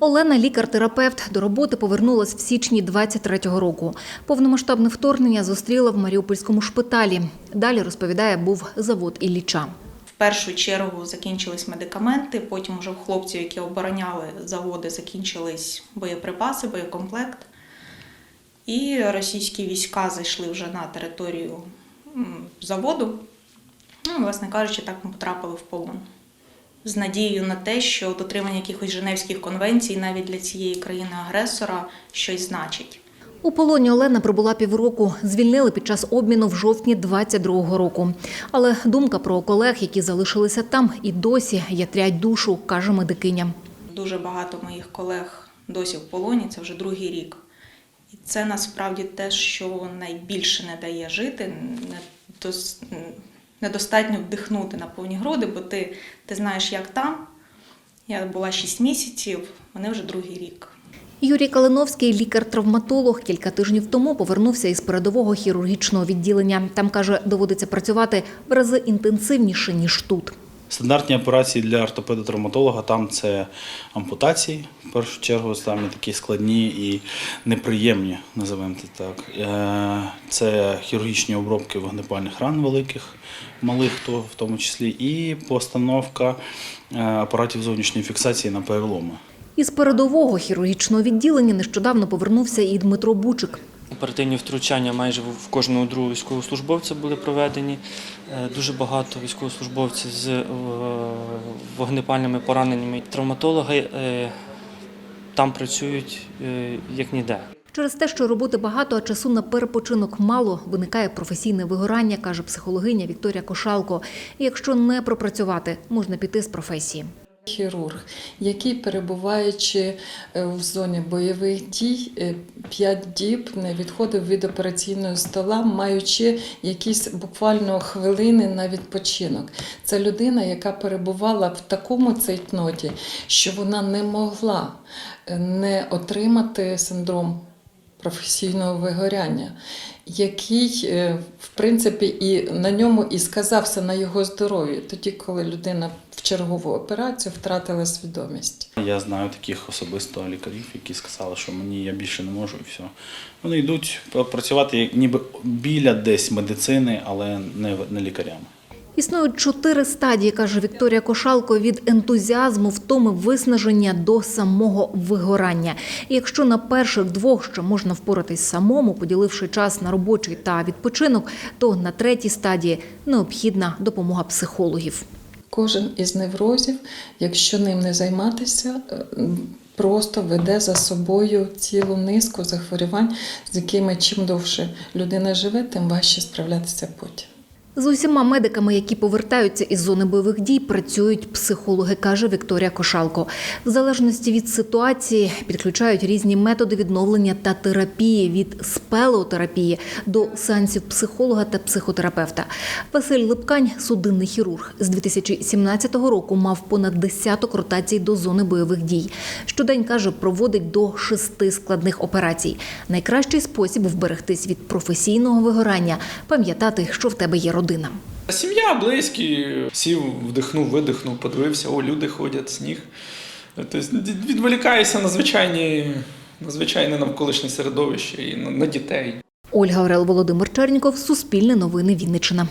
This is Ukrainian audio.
Олена, лікар-терапевт, до роботи повернулась в січні 23-го року. Повномасштабне вторгнення зустріла в Маріупольському шпиталі. Далі розповідає, був завод Ілліча. В першу чергу закінчились медикаменти, потім вже в хлопців, які обороняли заводи, закінчились боєприпаси, боєкомплект. І російські війська зайшли вже на територію заводу. Ну, власне кажучи, так ми потрапили в полон. З надією на те, що дотримання якихось Женевських конвенцій навіть для цієї країни-агресора щось значить. У полоні Олена пробула півроку. Звільнили під час обміну в жовтні 22-го року. Але думка про колег, які залишилися там, і досі ятрять душу, каже медикиня. Дуже багато моїх колег досі в полоні, це вже другий рік. І це насправді те, що найбільше не дає жити, недостатньо вдихнути на повні груди, бо ти, ти знаєш, як там. Я була 6 місяців, вони вже другий рік. Юрій Калиновський, лікар-травматолог, кілька тижнів тому повернувся із передового хірургічного відділення. Там каже, доводиться працювати в рази інтенсивніше ніж тут. Стандартні операції для ортопеда-травматолога там це ампутації, в першу чергу, самі такі складні і неприємні, називаємо це так. Е, Це хірургічні обробки вогнепальних ран великих, малих в тому числі, і постановка е, апаратів зовнішньої фіксації на переломи. Із передового хірургічного відділення нещодавно повернувся і Дмитро Бучик. Оперативні втручання майже в кожного другого військовослужбовця були проведені. Е, Дуже багато військовослужбовців з е, вогнепальними пораненнями. Травматологи е, там працюють як ніде. Через те, що роботи багато, а часу на перепочинок мало, виникає професійне вигорання, каже психологиня Вікторія Кошалко. Якщо не пропрацювати, можна піти з професії. Хірург, який, перебуваючи е, в зоні бойових дій, 5 діб не відходив від операційного стола, маючи якісь буквально хвилини на відпочинок. Це людина, яка перебувала в такому цейтноті, що вона не могла е, не отримати синдром професійного вигоряння, який, е, в принципі, і на ньому і сказався на його здоров'ї, тоді, коли людина в чергову операцію втратила свідомість. Я знаю таких особисто лікарів, які сказали, що мені я більше не можу і все. Вони йдуть працювати ніби біля десь медицини, але не, не лікарями. Існують чотири стадії, каже Вікторія Кошалко, від ентузіазму, втоми, виснаження до самого вигорання. І якщо на перших двох ще можна впоратись самому, поділивши час на робочий та відпочинок, то на третій стадії необхідна допомога психологів. Кожен із неврозів, якщо ним не займатися, е, просто веде за собою цілу низку захворювань, з якими чим довше людина живе, тим важче справлятися потім. З усіма медиками, які повертаються із зони бойових дій, працюють психологи, каже Вікторія Кошалко. В залежності від ситуації підключають різні методи відновлення та терапії від спелеотерапії до сеансів психолога та психотерапевта. Василь Липкань, судинний хірург, з 2017 року мав понад десяток ротацій до зони бойових дій. Щодень каже, проводить до шести складних операцій. Найкращий спосіб вберегтись від професійного вигорання пам'ятати, що в тебе є родина. Сім'я, близькі, сів, вдихнув, видихнув, подивився, о, люди ходять, сніг. Тобто відволікаєшся на звичайні, на звичайне навколишнє середовище і на, на дітей. Ольга Орел, Володимир Черніков, Суспільне новини Вінниччина.